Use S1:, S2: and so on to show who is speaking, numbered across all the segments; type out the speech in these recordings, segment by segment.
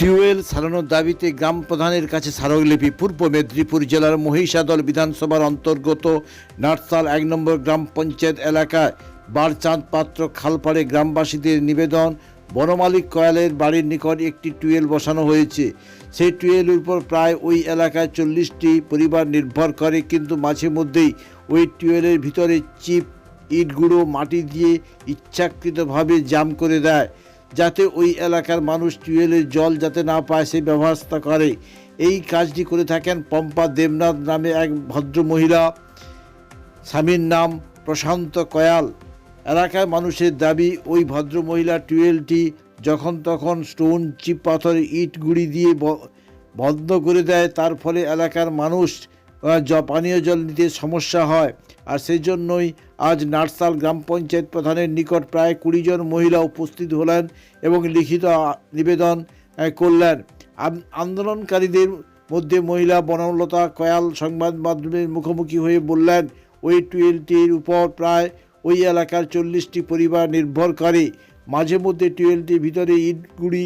S1: Tubewell সারানোর দাবিতে গ্রাম প্রধানের কাছে স্মারকলিপি। পূর্ব মেদিনীপুর জেলার মহিষাদল বিধানসভার অন্তর্গত নাটসাল এক নম্বর গ্রাম পঞ্চায়েত এলাকায় বারচাঁদ পাত্র খালপাড়ে গ্রামবাসীদের নিবেদন, বনমালিক কয়ালের বাড়ির নিকট একটি টুয়েল বসানো হয়েছে। সেই টুয়েলের উপর প্রায় ওই এলাকায় চল্লিশটি পরিবার নির্ভর করে, কিন্তু মাঝে মধ্যেই ওই টুয়েলের ভিতরে চিপ ইট গুঁড়ো মাটি দিয়ে ইচ্ছাকৃতভাবে জাম করে দেয়। যাতে ওই এলাকার মানুষ টিউবওয়েলের জল যাতে না পায় সেই ব্যবস্থা করে। এই কাজটি করে থাকেন পম্পা দেবনাথ নামে এক ভদ্র মহিলা স্বামীর নাম প্রশান্ত কয়াল। এলাকার মানুষের দাবি, ওই ভদ্র মহিলা টিউবওয়েলটি যখন তখন স্টোন, চিপ পাথর ইট গুঁড়ি দিয়ে বন্ধ করে দেয়। তার ফলে এলাকার মানুষ পানীয় জল নিতে সমস্যা হয়। আর সেই জন্যই আজ নার্সাল গ্রাম পঞ্চায়েত প্রধানের নিকট প্রায় কুড়ি জন মহিলা উপস্থিত হলেন এবং লিখিত নিবেদন করলেন। আন্দোলনকারীদের মধ্যে মহিলা বনলতা কয়াল সংবাদ মাধ্যমের মুখোমুখি হয়ে বললেন, ওই টুয়েলটির উপর প্রায় ওই এলাকার চল্লিশটি পরিবার নির্ভর করে মাঝে মধ্যে টুয়েলটির ভিতরে ইটগুড়ি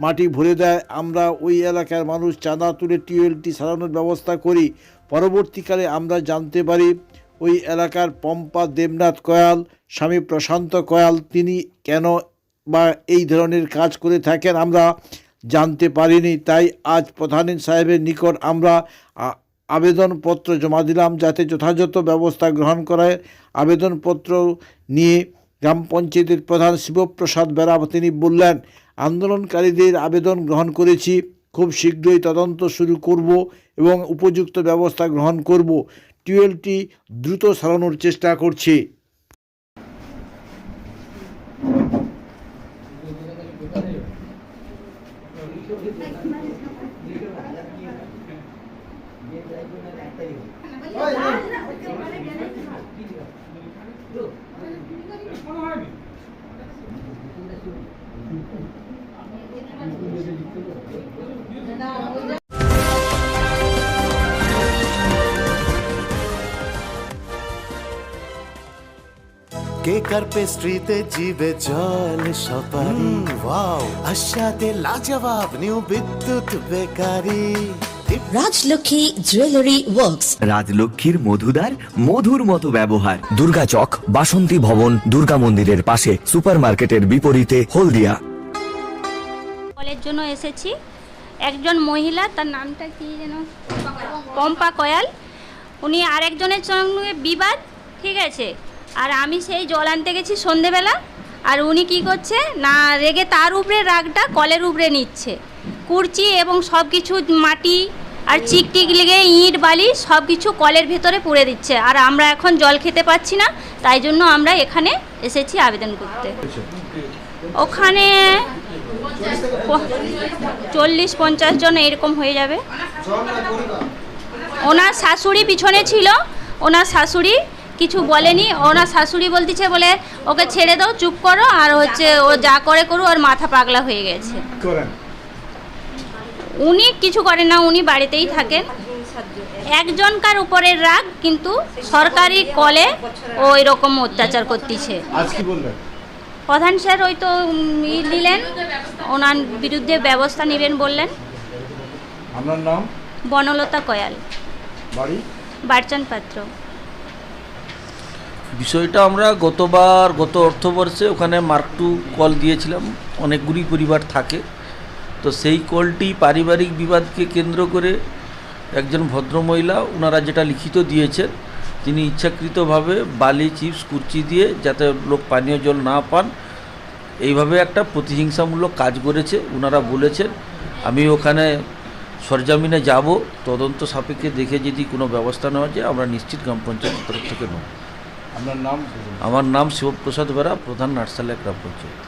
S1: মাটি ভরে দেয়। আমরা ওই এলাকার মানুষ, চাঁদা তুলে টিউবওয়েলটি সারানোর ব্যবস্থা করি। পরবর্তীকালে আমরা জানতে পারি, ওই এলাকার পম্পা দেবনাথ কয়াল, স্বামী প্রশান্ত কয়াল, তিনি কেন বা এই ধরনের কাজ করে থাকেন আমরা জানতে পারিনি। তাই আজ প্রধান সাহেবের নিকট আমরা আবেদনপত্র জমা দিলাম যাতে যথাযথ ব্যবস্থা গ্রহণ করায়। আবেদনপত্র নিয়ে গ্রাম পঞ্চায়েতের প্রধান শিবপ্রসাদ বেরা তিনি বললেন, আন্দোলনকারীদের আবেদন গ্রহণ করেছি। খুব শীঘ্রই তদন্ত শুরু করব এবং উপযুক্ত ব্যবস্থা গ্রহণ করব। টিউবওয়েলটি দ্রুত সারানোর চেষ্টা করছি।
S2: কেকার পেস্ট্রিতে জিবে জল সপারি ওয়াও। আশাতে লাজবাব new Bidyut bakery.
S3: Rajlakshmi jewellery works.
S4: রাজলক্ষ্মীর মধুদার মধুর মতো ব্যবহার।
S5: দুর্গা চক বাসন্তী ভবন দুর্গা মন্দিরের পাশে সুপারমার্কেটের বিপরীতে হলদিয়া।
S6: কলের জন্য এসেছি। একজন মহিলা তার নামটা কি যেন? পম্পা কয়াল। উনি আরেকজনের সঙ্গে বিবাদ ঠিক আছে? আর আমি সেই জল আনতে গেছি সন্ধেবেলা। আর উনি কি করছে? না, রেগে তার উপরে রাগটা কলের উপরে নিচ্ছে। কুর্চি এবং সব কিছু মাটি আর চিকটিক লেগে ইট, বালি সব কিছু কলের ভেতরে পুড়ে দিচ্ছে। আর আমরা এখন জল খেতে পাচ্ছি না, তাই জন্য আমরা এখানে এসেছি আবেদন করতে। ওখানে চল্লিশ পঞ্চাশ জন এরকম হয়ে যাবে। ওনার শাশুড়ি পিছনে ছিল, ওনার শাশুড়ি কিছু বলেনি। ওনার শাশুড়ি বলতেছে বলে ওকে ছেড়ে দাও চুপ করো আর হচ্ছে ও যা করে করু ওর মাথা পাগলা হয়ে গেছে। উনি কিছু করেন না উনি বাড়িতেই থাকেন। একজনকার উপরে রাগ কিন্তু সরকারি কলে ও এরকম অত্যাচার করতেছে। প্রধান স্যার ওই তো দিলেন ওনার বিরুদ্ধে ব্যবস্থা নেবেন বললেন।
S1: আপনার নাম?
S6: বনলতা কয়াল।
S1: বাড়ি?
S6: বারচান পাত্র।
S7: বিষয়টা আমরা গতবার, গত অর্থবর্ষে ওখানে মার্ক টু কল দিয়েছিলাম। অনেকগুলি পরিবার থাকে। তো সেই কলটি পারিবারিক বিবাদকে কেন্দ্র করে একজন ভদ্রমহিলা ওনারা যেটা লিখিত দিয়েছেন, তিনি ইচ্ছাকৃতভাবে বালি, চিপস, কুর্চি দিয়ে যাতে লোক পানীয় জল না পান, এইভাবে একটা প্রতিহিংসামূলক কাজ করেছে। ওনারা বলেছেন, আমি ওখানে সরজামিনে যাব, তদন্ত সাপেক্ষে দেখে যদি কোনো ব্যবস্থা নেওয়া যায়, আমরা নিশ্চিত গ্রাম পঞ্চায়েত তরফ থেকে নেব।
S1: আপনার নাম
S7: আমার নাম শিবপ্রসাদ বেরা প্রধান নার্সালিয়া গ্রাম পঞ্চায়েত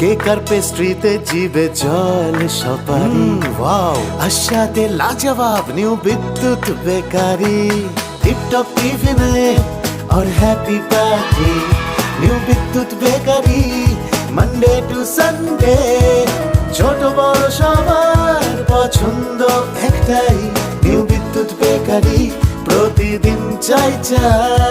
S2: কেকার পেস্ট্রিতে জিবে জল সপারি ওয়াও আশাতে লাজবাব নিউ বিদ্যুৎ বেকারি টিপটপ টিফিনে और happy party New Bidyut Bakery Monday to Sunday ছোট বড় সবার পছন্দ একটাই নিউ বিদ্যুৎ বেকারি প্রতিদিন চাই চাই